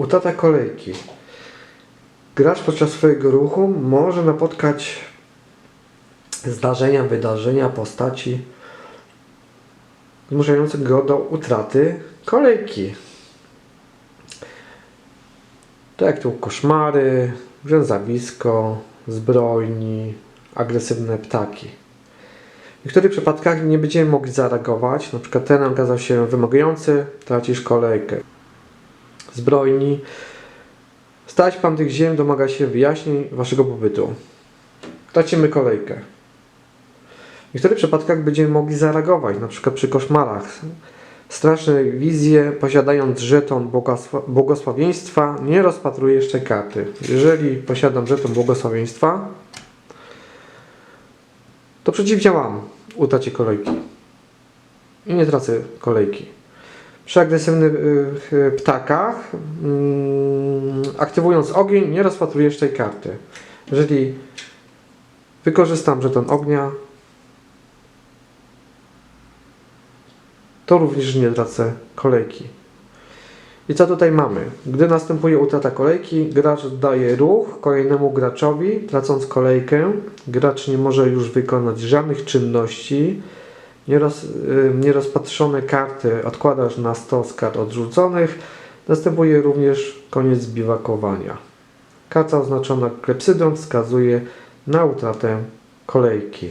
Utrata kolejki. Gracz podczas swojego ruchu może napotkać zdarzenia, wydarzenia, postaci zmuszające go do utraty kolejki. Tak jak tu koszmary, rzęzawisko, zbrojni, agresywne ptaki. W niektórych przypadkach nie będziemy mogli zareagować, przykład ten okazał się wymagający, tracisz kolejkę. Zbrojni. Stać pan tych ziem domaga się wyjaśnień waszego pobytu. Tracimy kolejkę. W niektórych przypadkach będziemy mogli zareagować, przykład przy koszmarach. Straszne wizje, posiadając żeton błogosła- błogosławieństwa, nie rozpatruję jeszcze karty. Jeżeli posiadam żeton błogosławieństwa, to przeciwdziałam utracie kolejki. I nie tracę kolejki. Przy agresywnych y, ptakach, mm, aktywując ogień, nie rozpatruję jeszcze tej karty. Jeżeli wykorzystam żeton ognia, to również nie tracę kolejki. I co tutaj mamy? Gdy następuje utrata kolejki, gracz daje ruch kolejnemu graczowi, tracąc kolejkę. Gracz nie może już wykonać żadnych czynności. Nieroz, y, nierozpatrzone karty odkładasz na stos kart odrzuconych. Następuje również koniec biwakowania. Karta oznaczona klepsydrą wskazuje na utratę kolejki.